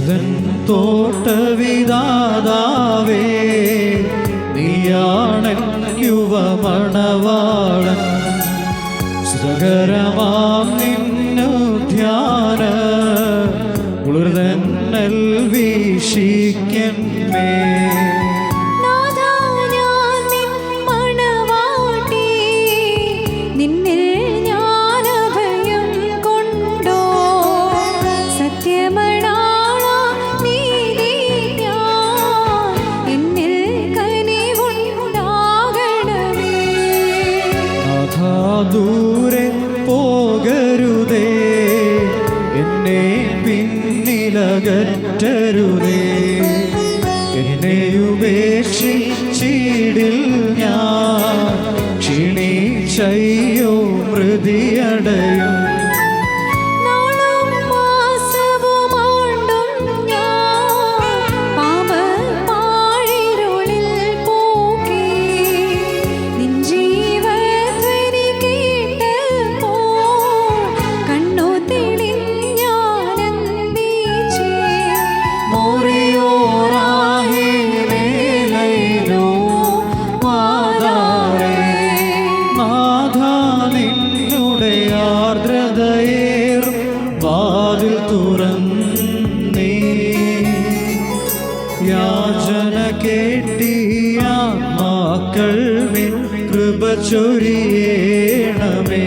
ഏതൻ തോട്ടവിദാതാവേ നീയാണൻ യുവമണവാളൻ. സുഖകരമാം നിന്നു ധ്യാന ഉളിർതന്നൽ വീക്ഷിക്കന്മേ ഉപേക്ഷിച്ചിടിൽ ഞാൻ ക്ഷീണിച്ചയ്യോ മൃതിയടയും യാചന മാക്കൾ കൃപ ചൊരിയണമേ.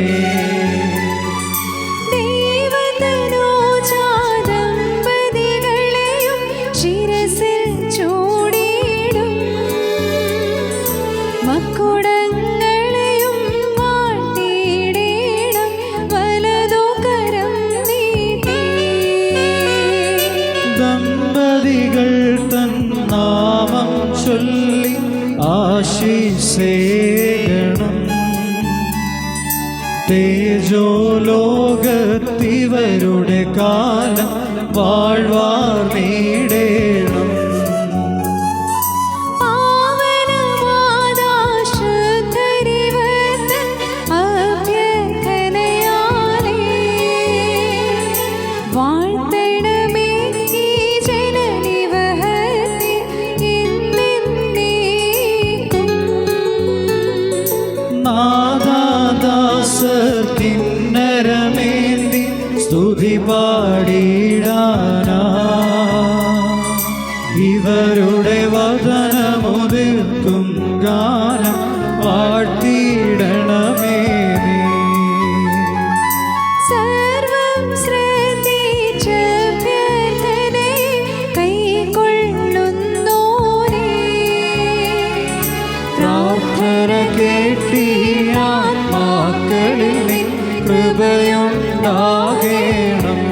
ദമ്പതികൾ തൻ നാമം ചൊല്ലി ആശിസേകണം. തേജോലോകത്തിവരുടെ കാലം വാഴ്വാർ നേടേണം നാദാദാസർ കിന്നരമേന്തി സ്തുതി പാടിടാനാ ഇവരുടെ വതനമുതിർക്കും ഗാനം. പ്രാർത്ഥന കേട്ടി കൃപയുണ്ടാകേണം.